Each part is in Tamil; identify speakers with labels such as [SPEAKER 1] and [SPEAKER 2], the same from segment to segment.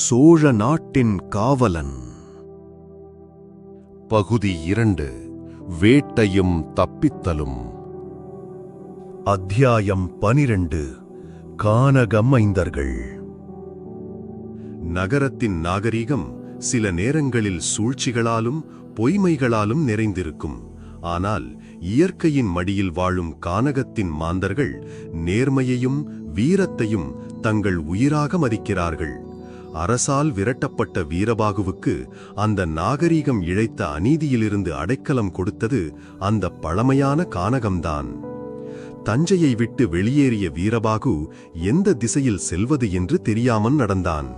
[SPEAKER 1] சோழ நாட்டின் காவலன்.
[SPEAKER 2] பகுதி இரண்டு வேட்டையும் தப்பித்தலும்.
[SPEAKER 1] அத்தியாயம் பனிரெண்டு கானகமைந்தர்கள் நகரத்தின் நாகரிகம் சில நேரங்களில் சூழ்ச்சிகளாலும் பொய்மைகளாலும் நிறைந்திருக்கும். ஆனால் இயற்கையின் மடியில் வாழும் கானகத்தின் மாந்தர்கள் நேர்மையையும் வீரத்தையும் தங்கள் உயிராக மதிக்கிறார்கள். அரசால் விரட்டப்பட்ட வீரபாகுவுக்கு அந்த நாகரீகம் இழைத்த அநீதியிலிருந்து அடைக்கலம் கொடுத்தது அந்த பழமையான கானகம்தான். தஞ்சையை விட்டு வெளியேறிய வீரபாகு எந்த திசையில் செல்வது என்று தெரியாமல் நடந்தான்.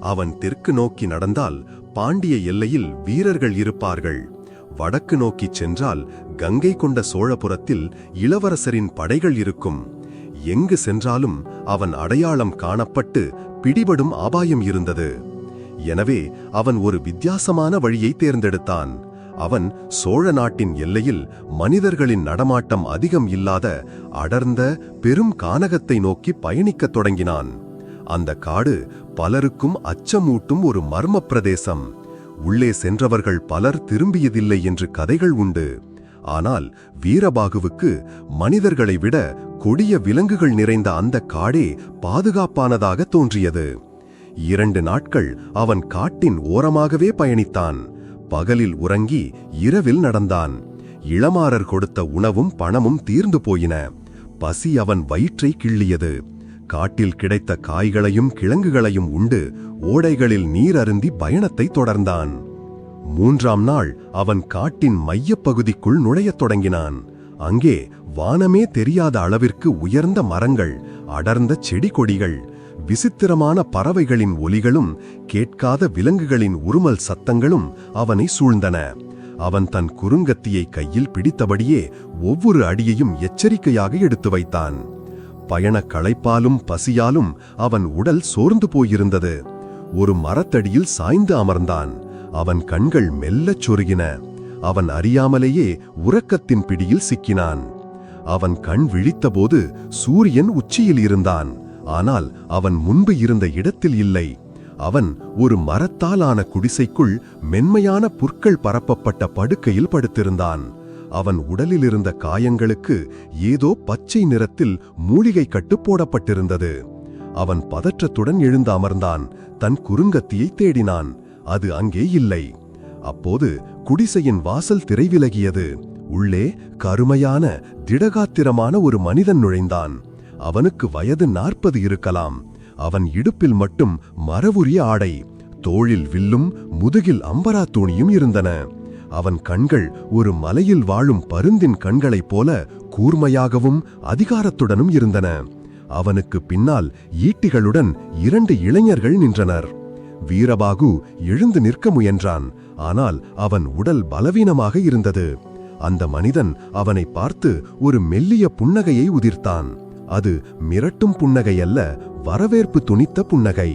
[SPEAKER 1] அவன் தெற்கு நோக்கி நடந்தால் பாண்டிய எல்லையில் வீரர்கள் இருப்பார்கள். வடக்கு நோக்கிச் சென்றால் கங்கை கொண்ட சோழபுரத்தில் இளவரசரின் படைகள் இருக்கும். எங்கு சென்றாலும் அவன் அடையாளம் காணப்பட்டு பிடிபடும் அபாயம் இருந்தது. எனவே அவன் ஒரு வித்தியாசமான வழியை தேர்ந்தெடுத்தான். அவன் சோழ நாட்டின் எல்லையில் மனிதர்களின் நடமாட்டம் அதிகம் இல்லாத அடர்ந்த பெரும் கானகத்தை நோக்கி பயணிக்கத் தொடங்கினான். அந்த காடு பலருக்கும் அச்சமூட்டும் ஒரு மர்ம பிரதேசம். உள்ளே சென்றவர்கள் பலர் திரும்பியதில்லை என்று கதைகள் உண்டு. ஆனால் வீரபாகுவுக்கு மனிதர்களை விட கொடிய விலங்குகள் நிறைந்த அந்த காடே பாதுகாப்பானதாக தோன்றியது. இரண்டு நாட்கள் அவன் காட்டின் ஓரமாகவே பயணித்தான். பகலில் உறங்கி இரவில் நடந்தான். இளமாறர் கொடுத்த உணவும் பணமும் தீர்ந்து போயின. பசி அவன் வயிற்றை கிள்ளியது. காட்டில் கிடைத்த காய்களையும் கிழங்குகளையும் உண்டு. ஓடைகளில் நீர் அருந்தி பயணத்தை தொடர்ந்தான். மூன்றாம் நாள் அவன் காட்டின் மையப்பகுதிக்குள் நுழையத் தொடங்கினான். அங்கே வானமே தெரியாத அளவிற்கு உயர்ந்த மரங்கள் அடர்ந்த செடி கொடிகள் விசித்திரமான பறவைகளின் ஒலிகளும் கேட்காத விலங்குகளின் உருமல் சத்தங்களும் அவனை சூழ்ந்தன. அவன் தன் குறுங்கத்தியை கையில் பிடித்தபடியே ஒவ்வொரு அடியையும் எச்சரிக்கையாக எடுத்து வைத்தான். பயணக் களைப்பாலும் பசியாலும் அவன் உடல் சோர்ந்து போயிருந்தது. ஒரு மரத்தடியில் சாய்ந்து அமர்ந்தான். அவன் கண்கள் மெல்லச் சொருகின. அவன் அறியாமலேயே உறக்கத்தின் பிடியில் சிக்கினான். அவன் கண் விழித்தபோது சூரியன் உச்சியில் இருந்தான். ஆனால் அவன் முன்பு இருந்த இடத்தில் இல்லை. அவன் ஒரு மரத்தாலான குடிசைக்குள் மென்மையான புற்கள் பரப்பப்பட்ட படுக்கையில் படுத்திருந்தான். அவன் உடலிலிருந்த காயங்களுக்கு ஏதோ பச்சை நிறத்தில் மூலிகை கட்டு போடப்பட்டிருந்தது. அவன் பதற்றத்துடன் எழுந்து அமர்ந்தான். தன் குறுங்கத்தியை தேடினான். அது அங்கே இல்லை. அப்போது குடிசையின் வாசல் திரை விலகியது உள்ளே கருமையான திடகாத்திரமான ஒரு மனிதன் நுழைந்தான். அவனுக்கு வயது நாற்பது இருக்கலாம். அவன் இடுப்பில் மட்டும் மரவுரிய ஆடை தோளில் வில்லும் முதுகில் அம்பரா தூணியும் இருந்தன. அவன் கண்கள் ஒரு மலையில் வாழும் பருந்தின் கண்களைப் போல கூர்மையாகவும் அதிகாரத்துடனும் இருந்தன. அவனுக்கு பின்னால் ஈட்டிகளுடன் இரண்டு இளைஞர்கள் நின்றனர். வீரபாகு எழுந்து நிற்க முயன்றான். ஆனால் அவன் உடல் பலவீனமாக இருந்தது. அந்த மனிதன் அவனை பார்த்து ஒரு மெல்லிய புன்னகையை உதிர்த்தான். அது மிரட்டும் புன்னகையல்ல வரவேற்பு துணித்த புன்னகை.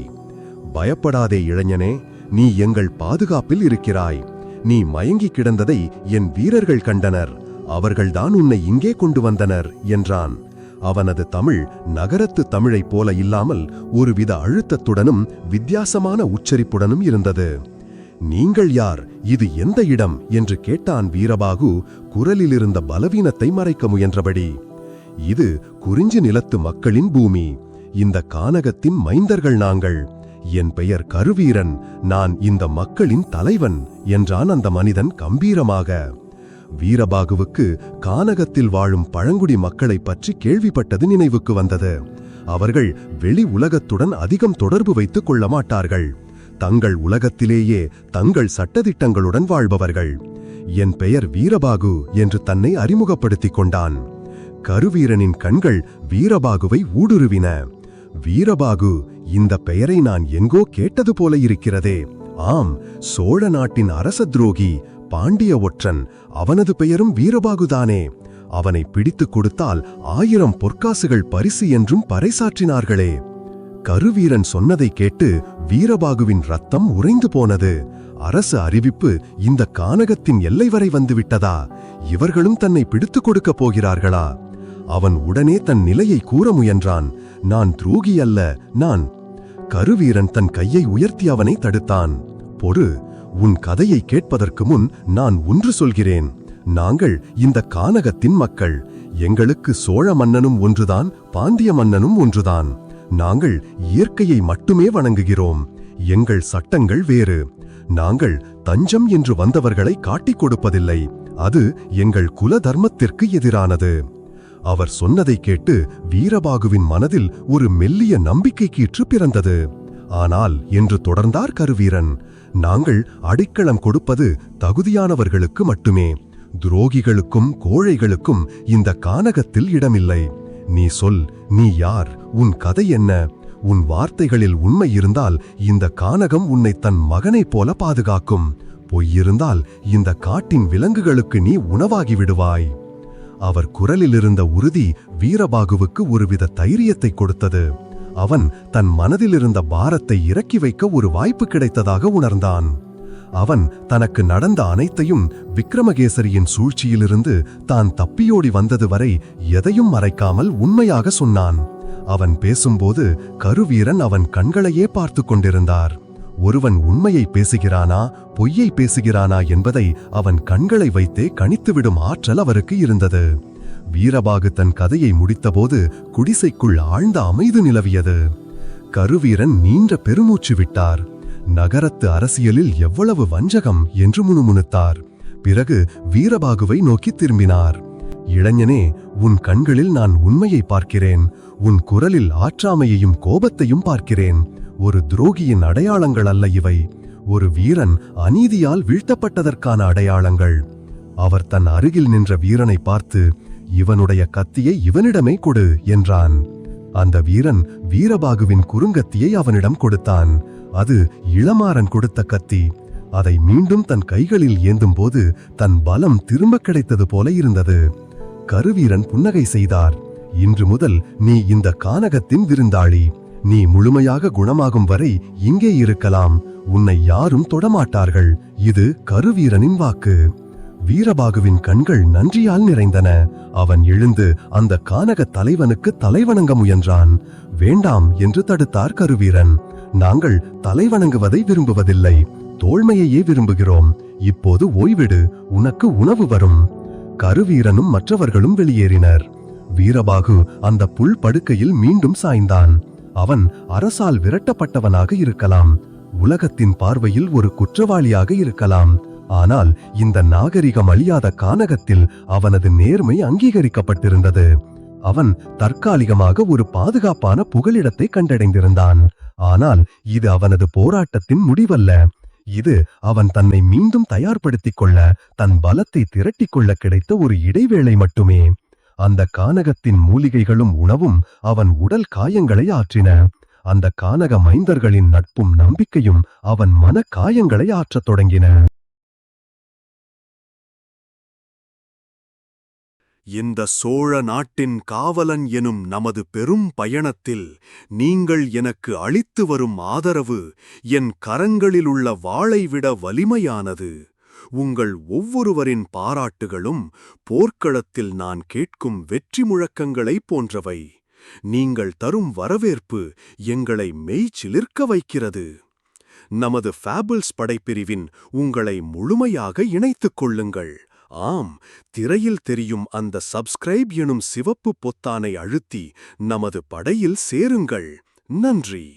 [SPEAKER 1] பயப்படாதே இளைஞனே நீ எங்கள் பாதுகாப்பில் இருக்கிறாய். நீ மயங்கி கிடந்ததை என் வீரர்கள் கண்டனர். அவர்கள்தான் உன்னை இங்கே கொண்டு வந்தனர் என்றான். அவனது தமிழ் நகரத்து தமிழைப் போல இல்லாமல் ஒருவித அழுத்தத்துடனும் வித்தியாசமான உச்சரிப்புடனும் இருந்தது. நீங்கள் யார்? இது எந்த இடம்? என்று கேட்டான் வீரபாகு குரலிலிருந்த பலவீனத்தை மறைக்க முயன்றபடி. இது குறிஞ்சி நிலத்து மக்களின் பூமி. இந்த கானகத்தின் மைந்தர்கள் நாங்கள். என் பெயர் கருவீரன். நான் இந்த மக்களின் தலைவன் என்றான் அந்த மனிதன் கம்பீரமாக. வீரபாகுவுக்கு கானகத்தில் வாழும் பழங்குடி மக்களைப் பற்றி கேள்விப்பட்டது நினைவுக்கு வந்தது. அவர்கள் வெளி உலகத்துடன் அதிகம் தொடர்பு வைத்துக் கொள்ள மாட்டார்கள். தங்கள் உலகத்திலேயே தங்கள் சட்டதிட்டங்களுடன் வாழ்பவர்கள். என் பெயர் வீரபாகு என்று தன்னை அறிமுகப்படுத்திக் கொண்டான். கருவீரனின் கண்கள் வீரபாகுவை ஊடுருவின. வீரபாகு இந்த பெயரை நான் எங்கோ கேட்டது போல இருக்கிறதே. ஆம் சோழ நாட்டின் அரச துரோகி பாண்டிய ஒற்றன் அவனது பெயரும் வீரபாகுதானே. அவனை பிடித்துக் கொடுத்தால் ஆயிரம் பொற்காசுகள் பரிசு என்றும் பறைசாற்றினார்களே. கருவீரன் சொன்னதை கேட்டு வீரபாகுவின் ரத்தம் உறைந்து போனது. அரசு அறிவிப்பு இந்த கானகத்தின் எல்லை வரை வந்துவிட்டதா? இவர்களும் தன்னை பிடித்துக் கொடுக்கப் போகிறார்களா? அவன் உடனே தன் நிலையை கூற முயன்றான். நான் துரோகி அல்ல நான். கருவீரன் தன் கையை உயர்த்தி அவனை தடுத்தான். பொறு உன் கதையை கேட்பதற்கு முன் நான் ஒன்று சொல்கிறேன். நாங்கள் இந்த கானகத்தின் மக்கள். எங்களுக்கு சோழ மன்னனும் ஒன்றுதான் பாண்டிய மன்னனும் ஒன்றுதான். நாங்கள் இயற்கையை மட்டுமே வணங்குகிறோம். எங்கள் சட்டங்கள் வேறு. நாங்கள் தஞ்சம் என்று வந்தவர்களை காட்டிக் கொடுப்பதில்லை. அது எங்கள் குல தர்மத்திற்கு எதிரானது. அவர் சொன்னதை கேட்டு வீரபாகுவின் மனதில் ஒரு மெல்லிய நம்பிக்கை கீற்று பிறந்தது. ஆனால் என்று தொடர்ந்தார் கருவீரன் நாங்கள் அடிக்களம் கொடுப்பது தகுதியானவர்களுக்கு மட்டுமே. துரோகிகளுக்கும் கோழைகளுக்கும் இந்த கானகத்தில் இடமில்லை. நீ சொல் நீ யார் உன் கதை என்ன? உன் வார்த்தைகளில் உண்மை இருந்தால் இந்த கானகம் உன்னை தன் மகனைப் போல பாதுகாக்கும். பொய்யிருந்தால் இந்த காட்டின் விலங்குகளுக்கு நீ உணவாகி விடுவாய். அவர் குரலில் இருந்த உறுதி வீரபாகுவுக்கு ஒருவித தைரியத்தை கொடுத்தது. அவன் தன் மனதில் இருந்த பாரத்தை இறக்கி வைக்க ஒரு வாய்ப்பு கிடைத்ததாக உணர்ந்தான். அவன் தனக்கு நடந்த அனைத்தையும் விக்ரமகேசரியின் சூழ்ச்சியிலிருந்து தான் தப்பியோடி வந்தது வரை எதையும் மறைக்காமல் உண்மையாக சொன்னான். அவன் பேசும்போது கருவீரன் அவன் கண்களையே பார்த்து கொண்டிருந்தார். ஒருவன் உண்மையை பேசுகிறானா பொய்யை பேசுகிறானா என்பதை அவன் கண்களை வைத்தே கணித்துவிடும் ஆற்றல் அவருக்கு இருந்தது. வீரபாகு தன் கதையை முடித்தபோது குடிசைக்குள் ஆழ்ந்த அமைதி நிலவியது. கருவீரன் நீண்ட பெருமூச்சு விட்டார். நகரத்து அரசியலில் எவ்வளவு வஞ்சகம் என்று முணுமுணுத்தார். பிறகு வீரபாகுவை நோக்கி திரும்பினார். இளைஞனே உன் கண்களில் நான் உண்மையை பார்க்கிறேன். உன் குரலில் ஆற்றாமையையும் கோபத்தையும் பார்க்கிறேன். ஒரு துரோகியின் அடையாளங்கள் அல்ல இவை. ஒரு வீரன் அநீதியால் வீழ்த்தப்பட்டதற்கான அடையாளங்கள். அவர் தன் அருகில் நின்ற வீரனை பார்த்து இவனுடைய கத்தியை இவனிடமே கொடு என்றான். அந்த வீரன் வீரபாகுவின் குறுங்கத்தியை அவனிடம் கொடுத்தான். அது இளமாறன் கொடுத்த கத்தி. அதை மீண்டும் தன் கைகளில் ஏந்தும்போது தன் பலம் திரும்ப கிடைத்தது போல இருந்தது. கருவீரன் புன்னகை செய்தார். இன்று முதல் நீ இந்த கானகத்தின் விருந்தாளி. நீ முழுமையாக குணமாகும் வரை இங்கே இருக்கலாம். உன்னை யாரும் தொடமாட்டார்கள் இது கருவீரனின் வாக்கு. வீரபாகுவின் கண்கள் நன்றியால் நிறைந்தன. அவன் எழுந்து அந்த கானக தலைவனுக்கு தலைவணங்க முயன்றான். வேண்டாம் என்று தடுத்தார் கருவீரன். நாங்கள் தலைவணங்குவதை விரும்புவதில்லை. தோழ்மையையே விரும்புகிறோம். இப்போது ஓய்விடு. உனக்கு உணவு வரும். கருவீரனும் மற்றவர்களும் வெளியேறினர். வீரபாகு அந்த புல் படுக்கையில் மீண்டும் சாய்ந்தான். அவன் அரசால் விரட்டப்பட்டவனாக இருக்கலாம். உலகத்தின் பார்வையில் ஒரு குற்றவாளியாக இருக்கலாம். ஆனால் இந்த நாகரிகம் அழியாத கானகத்தில் அவனது நேர்மை அங்கீகரிக்கப்பட்டிருந்தது. அவன் தற்காலிகமாக ஒரு பாதுகாப்பான புகலிடத்தை கண்டடைந்திருந்தான். ஆனால் இது அவனது போராட்டத்தின் முடிவல்ல. இது அவன் தன்னை மீண்டும் தயார்படுத்திக் கொள்ள தன் பலத்தை திரட்டிக்கொள்ள கிடைத்த ஒரு இடைவேளை மட்டுமே. அந்த கானகத்தின் மூலிகைகளும் உணவும் அவன் உடல் காயங்களை ஆற்றின. அந்த கானக மைந்தர்களின் நட்பும் நம்பிக்கையும் அவன் மன காயங்களை ஆற்றத் தொடங்கின.
[SPEAKER 3] இந்த சோழ நாட்டின் காவலன் எனும் நமது பெரும் பயணத்தில் நீங்கள் எனக்கு அளித்து வரும் ஆதரவு என் கரங்களிலுள்ள வாளை விட வலிமையானது. உங்கள் ஒவ்வொருவரின் பாராட்டுகளும் போர்க்களத்தில் நான் கேட்கும் வெற்றி முழக்கங்களைப் போன்றவை. நீங்கள் தரும் வரவேற்பு எங்களை மெய்ச்சிலிர்க்க வைக்கிறது. நமது ஃபேபிள்ஸ் படைப்பிரிவின் உங்களை முழுமையாக இணைத்துக் கொள்ளுங்கள். ஆம் திரையில் தெரியும் அந்த சப்ஸ்கிரைப் எனும் சிவப்பு பொத்தானை அழுத்தி நமது படையில் சேருங்கள். நன்றி.